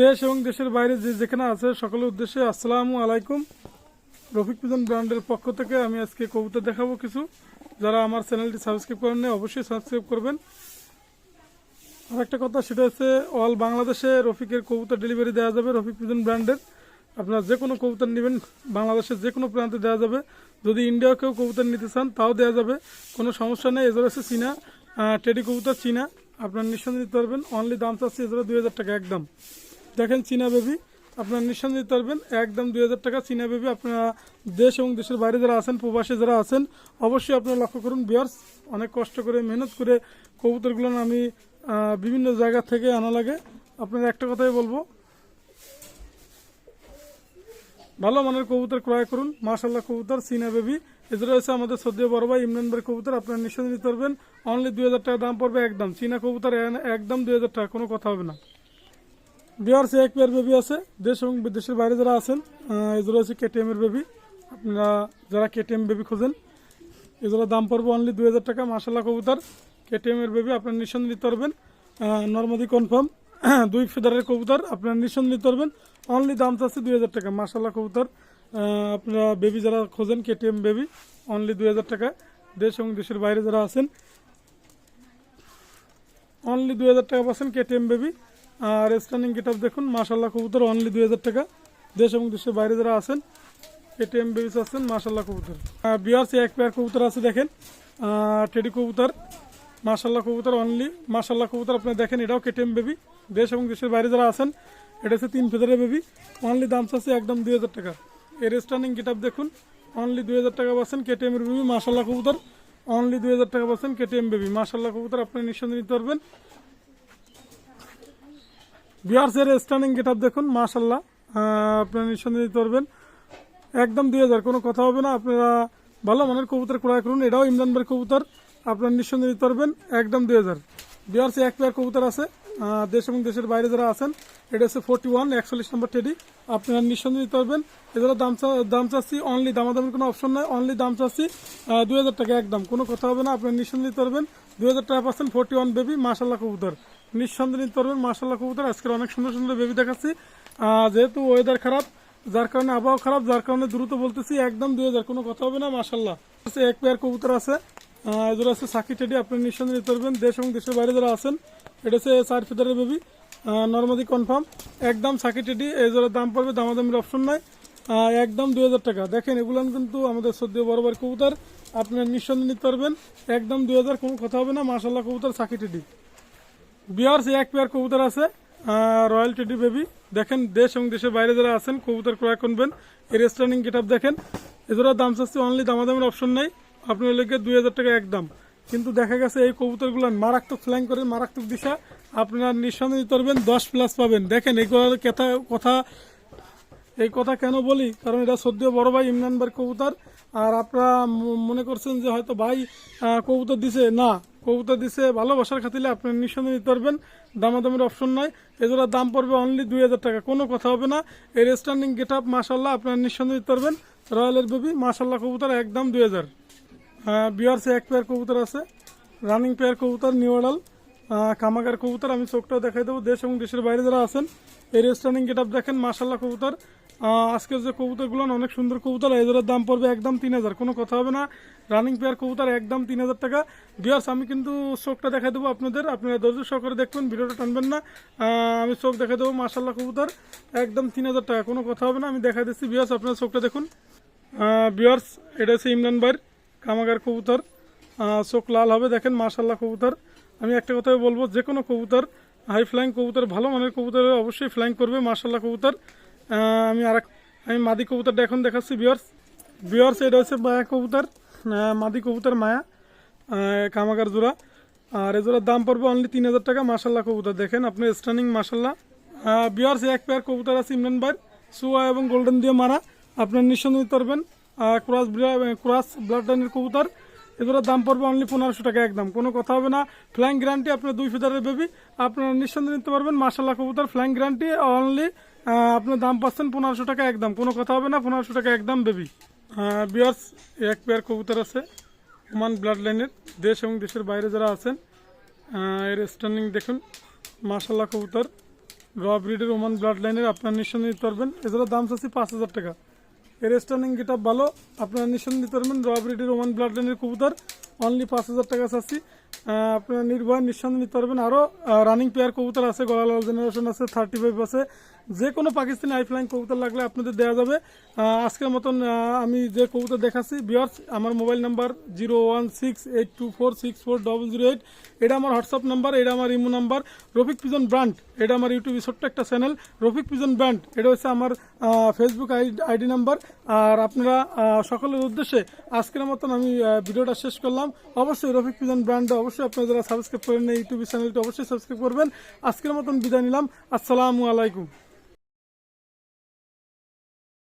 দেশ এবং দেশের বাইরে যে যেখানে আছে, সকলের উদ্দেশ্যে আসসালামু আলাইকুম। রফিক পিজন ব্র্যান্ডের পক্ষ থেকে আমি আজকে কবুতর দেখাবো কিছু। যারা আমার চ্যানেলটি সাবস্ক্রাইব করেন অবশ্যই সাবস্ক্রাইব করবেন। আর একটা কথা, সেটা হচ্ছে অল বাংলাদেশে রফিকের কবুতর ডেলিভারি দেওয়া যাবে রফিক পিজন ব্র্যান্ডের। আপনারা যে কোনো কবুতর নেবেন, বাংলাদেশের যে কোনো প্রান্তে দেওয়া যাবে। যদি ইন্ডিয়াও কেউ কবুতর নিতে চান, তাও দেওয়া যাবে। কোনো সমস্যা নেই এজোর আছে চীনা টেডি কবুতর চীনা। আপনার নিঃসন্দেহ নিতে পারবেন। অনলি দাম চাচ্ছি এজোরে দুই হাজার টাকা, একদম। দেখেন চীনা বেবি, আপনার নিঃসন্দেহ নিতে পারবেন। একদম দুই হাজার টাকা চীনা বেবি আপনারা দেশ এবং দেশের বাইরে যারা আছেন, প্রবাসে যারা আছেন, অবশ্যই আপনারা লক্ষ্য করুন বিয়ার্স অনেক কষ্ট করে, মেহনত করে কবুতরগুলো আমি বিভিন্ন জায়গা থেকে আনা লাগে। আপনারা একটা কথাই বলব, ভালো মানের কবুতর ক্রয় করুন। মাশাল্লাহ কবুতর সিনা বেবি। এছাড়া রয়েছে আমাদের সদ্য বড় ভাই ইমরান ভাই কবুতর, আপনার নিঃসন্দেহ নিতে পারবেন। অনলি দুই হাজার টাকা দাম পড়বে একদম। চীনা কবুতর, একদম দুই হাজার টাকা, কোনো কথা হবে না। বিহার এক পেয়ার বেবি আছে, দেশ এবং বিদেশের বাইরে যারা আছেন এগুলো হচ্ছে কেটিএম এর বেবি। আপনারা যারা কেটিএম বেবি খোঁজেন এগুলোর দাম পড়বে অনলি দুই হাজার টাকা। মাসাল্লাহ কবুতর কেটিএম এর বেবি আপনার নিঃসন্দেহ নিতে পারবেন। নর্মাদি কনফার্ম দুই ফেদারের কবুতর আপনার নিঃসন্দেহ নিতে পারবেন। অনলি দাম চাচ্ছে দুই হাজার টাকা। মাসাল্লাহ কবুতর আপনারা বেবি যারা খোঁজেন কেটিএম বেবি অনলি দুই হাজার টাকা। দেশ এবং দেশের বাইরে যারা আছেন অনলি দুই হাজার টাকা পাচ্ছেন কেটিএম বেবি। আর স্টার্নিং গেট দেখুন মাশাল্লাহ কবুতর অনলি দুই হাজার টাকা। দেশ এবং দেশের বাইরে যারা আছেন কেটিএম বেবি আছেন মাশাল্লাহ কবুতর। বিয়ার্স এক পেয়ার কবুতর আছে দেখেন টেডি কবুতর মাশাল্লাহ কবুতর অনলি মাশাল্লাহ কবুতর আপনি দেখেন, এটাও কেটিএম বেবি দেশ এবং দেশের বাইরে যারা আছেন, এটা হচ্ছে তিন ফেদারের বেবি অনলি দাম চাচ্ছে একদম দুই হাজার টাকা। এর স্টার্নিং গেট দেখুন অনলি দুই হাজার টাকা পাচ্ছেন কেটিএম এর বেবি মাশাল্লাহ কবুতর অনলি দুই হাজার টাকা পাচ্ছেন কেটিএম বেবি মাশাল্লাহ কবুতর, আপনি নিঃসন্দেহে নিতে পারবেন। বিয়ার্সের স্টার্নিং গেট আপ দেখুন মাশাল্লাহ আপনারা নিঃসন্দেহে নিতে পারবেন। একদম দুই হাজার, কোনো কথা হবে না। আপনারা ভালো মানের কবুতর ক্রয় করুন। এটাও ইমরান ভাইয়ের কবুতর। আপনারা নিঃসন্দেহে নিতে পারবেন। একদম দুই হাজার। বিয়ার্সে এক পেয়ার কবুতর আছে। দেশ এবং দেশের বাইরে যারা আছেন, এটা হচ্ছে ফোর্টি ওয়ান একচল্লিশ নম্বর টেডি আপনারা নিঃসন্দেহে নিতে পারবেন। এগুলো দাম দাম চাচ্ছি অনলি দামাদামের কোনো অপশন নাই। অনলি দাম চাচ্ছি দুই হাজার টাকা একদম। কোনো কথা হবে না। আপনারা নিঃসন্দেহ নিতে পারবেন। দুই হাজার টাকা পাচ্ছেন ফোর্টি ওয়ান বেবি মাসাল্লাহ কবুতর। নিঃসন্দেহে নিতে পারবেন। মাসাল্লাহ কবুতর। আজকের অনেক সুন্দর সুন্দর বেবি দেখাচ্ছি। যেহেতু ওয়েদার খারাপ, যার কারণে আবহাওয়া খারাপ, যার কারণে দ্রুত বলতেছি, একদম দুই হাজার, কোনো কথা হবে না মাসাল্লাহ এক পেয়ার কবুতর আছে। এদের আছে সাকি টেডি, আপনি নিঃসন্দেহে নিতে পারবেন। দেশ এবং দেশের বাইরে যারা আছেন, এটা হচ্ছে চার ফিদারের বেবি নর্মাদি কনফার্ম একদম সাকি টেডি এজোরের দাম পড়বে, দামাদামির অপশন নাই। একদম দুই হাজার টাকা। দেখেন, এগুলো কিন্তু আমাদের সদ্য বরাবর কবুতর, আপনার নিঃসন্দেহে নিতে পারবেন। একদম দুই হাজার, কোনো কথা হবে না মাসাল্লাহ কবুতর সাকি টেডি। বিয়ার্স এক পেয়ার কবুতর আছে রয়্যাল টেডি বেবি দেখেন, দেশ এবং দেশের বাইরে যারা আছেন, কবুতর ক্রয় করবেন। এর স্টার্নিং গেট দেখেন। এদের দাম চাচ্ছে অনলি দামাদামের অপশন নেই। আপনার লেগে দুই হাজার টাকা একদম কিন্তু দেখা গেছে এই কবুতরগুলো মারাত্মক ফ্ল্যাং করে, মারাত্মক দিশা। আপনারা নিঃসন্দেহে করবেন দশ প্লাস পাবেন। দেখেন এগুলো কথা কথা এই কথা কেন বলি? কারণ এটা সদ্য বড় ভাই ইমরান ভাই কবুতর। আর আপনারা মনে করছেন যে হয়তো ভাই কবুতর দিছে। না, কবুতর দিছে ভালোবাসার খাতিলে আপনি নিঃসন্দেহে নিতে পারবেন। দামাদামের অপশন নাই। এজোড়ার দাম পড়বে অনলি দুই হাজার টাকা। কোনো কথা হবে না। এর স্ট্যান্ডিং গেট আপ মাসাল্লাহ আপনার নিঃসন্দেহে দিতে পারবেন। রয়্যালের বেবি মাসাল্লাহ কবুতর, একদম দুই হাজার। বিয়ার্সে এক পেয়ার কবুতর আছে। রানিং পেয়ার কবুতর নিউ অর্ডাল কামাগার কবুতর, আমি চোখটাও দেখাই দেবো। দেশ এবং দেশের বাইরে যারা আছেন, এই রেস্টার্নিং গেট আপ দেখেন মাসাল্লাহ কবুতর। আজকের যে কবুতরগুলো অনেক সুন্দর কবুতর, এদের দাম পড়বে একদম তিন হাজার, কোনো কথা হবে না। রানিং পেয়ার কবুতর একদম তিন হাজার টাকা। বিয়ার্স আমি কিন্তু চোখটা দেখাই দেবো আপনাদের, আপনারা ধৈর্য সহকারে দেখবেন, ভিডিওটা টানবেন না। আমি চোখ দেখাই দেবো মাসাল্লাহ কবুতর, একদম তিন হাজার টাকা, কোনো কথা হবে না, আমি দেখাই দিচ্ছি। বিয়ার্স আপনারা চোখটা দেখুন। বিয়ার্স এটা হচ্ছে ইমরান ভাইয়ের কামাগার কবুতর। চোখ লাল হবে, দেখেন মাশাল্লাহ কবুতর। আমি একটা কথাই বলব, যে কোনো কবুতর হাই ফ্লাইং কবুতর, ভালো মানের কবুতর অবশ্যই ফ্লাইং করবে মাশাল্লাহ কবুতর। আমি আর আমি মাদি কবুতরটা এখন দেখাচ্ছি বিয়ার্স বিয়ার্স এটা হচ্ছে মায়া কবুতর। মাদি কবুতর মায়া আহ, কামাগার জোড়া। আর এ জোড়ার দাম পড়বে অনলি তিন হাজার টাকা মাশাল্লাহ কবুতর। দেখেন আপনি স্টার্নিং মাশাল্লাহ বিয়ার্স এক পেয়ার কবুতর আছে ইমরান ভাইয়ের সুয়া এবং গোল্ডেন দিয়ে মারা। আপনার নিঃসন্দেহ পারবেন। ক্রস ক্রস ব্লাড লাইনের কবুতর। এগুলোর দাম পড়বে অনলি পনেরোশো টাকা একদম। কোনো কথা হবে না। ফ্ল্যাং গ্যারান্টি আপনার দুই ফিদারের বেবি আপনারা নিঃসন্দেহে নিতে পারবেন। মার্শাল্লাহ কবুতর ফ্ল্যাং গ্যারান্টি অনলি আপনার দাম পাচ্ছেন পনেরোশো টাকা একদম। কোনো কথা হবে না, পনেরোশো টাকা একদম বেবি বিয়ার্স এক পেয়ার কবুতর আছে ওমান ব্লাড লাইনের দেশ এবং দেশের বাইরে যারা আছেন এর স্ট্যান্ডিং দেখুন। মার্শাল্লাহ কবুতর। র ব্রিডের ওমান ব্লাড লাইনের আপনার নিঃসন্দেহে নিতে পারবেন। এছাড়া দাম চাচ্ছি পাঁচ হাজার টাকা। এর স্টার্নিং গেট ভালো। আপনারা নিঃসন্দেহ পারবেন র রোমান ব্লাডলাইনের ব্লাড লাইনের কবুতর। অনলি পাঁচ হাজার টাকা চাচ্ছি। আপনারা নির্ভয় নিঃসন্দেহে নিতে পারবেন। আরও রানিং পেয়ার কবুতর আছে গলালাল জেনারেশন আছে থার্টি ফাইভ আছে। যে কোনো পাকিস্তানি আইফ্লাইন কবুতর লাগলে আপনাদের দেওয়া যাবে। আজকের মতন আমি যে কবুতর দেখাচ্ছি বিয়ার্স আমার mobile number zero one six eight two four six four double zero eight এটা আমার হোয়াটসঅ্যাপ নাম্বার এটা আমার imo number Rafiq pigeon brand, এটা আমার ইউটিউবে ছোট্ট একটা চ্যানেল রফিক পিজন ব্র্যান্ড, এটা হচ্ছে আমার ফেসবুক আইডি নাম্বার আর আপনারা সকলের উদ্দেশ্যে আজকের মতন আমি ভিডিওটা শেষ করলাম। অবশ্যই রফিক পিজন ব্র্যান্ড অবশ্যই আপনারা যারা সাবস্ক্রাইব করেন ইউটিউব চ্যানেলটি অবশ্যই সাবস্ক্রাইব করবেন। আজকের মতন বিদায় নিলাম। আসসালামু আলাইকুম।